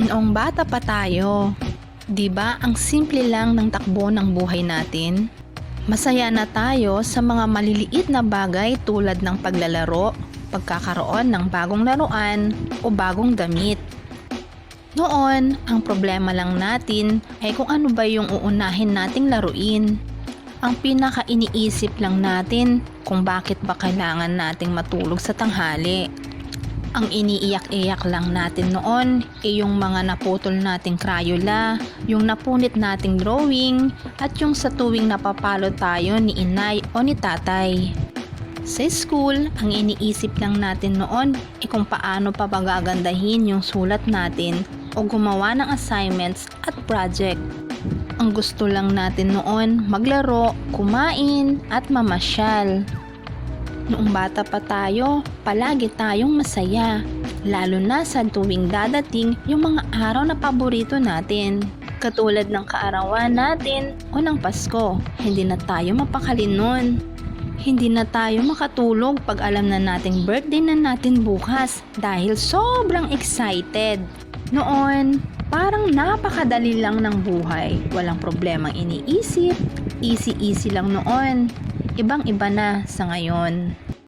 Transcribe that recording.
Noong bata pa tayo, 'di ba ang simple lang ng takbo ng buhay natin? Masaya na tayo sa mga maliliit na bagay tulad ng paglalaro, pagkakaroon ng bagong laruan o bagong damit. Noon, ang problema lang natin ay kung ano ba yung uunahin nating laruin. Ang pinaka iniisip lang natin kung bakit ba kailangan nating matulog sa tanghali. Ang iniiyak-iyak lang natin noon ay yung mga naputol nating Crayola, yung napunit nating drawing, at yung sa tuwing napapalo tayo ni inay o ni tatay. Sa school, ang iniisip lang natin noon ay kung paano pa pagagandahin yung sulat natin o gumawa ng assignments at project. Ang gusto lang natin noon maglaro, kumain at mamasyal. Noong bata pa tayo, palagi tayong masaya. Lalo na sa tuwing dadating yung mga araw na paborito natin. Katulad ng kaarawan natin o ng Pasko, hindi na tayo mapakali nun. Hindi na tayo makatulog pag alam na nating birthday na natin bukas dahil sobrang excited. Noon, parang napakadali lang ng buhay. Walang problemang iniisip, easy-easy lang noon. Ibang-iba na sa ngayon.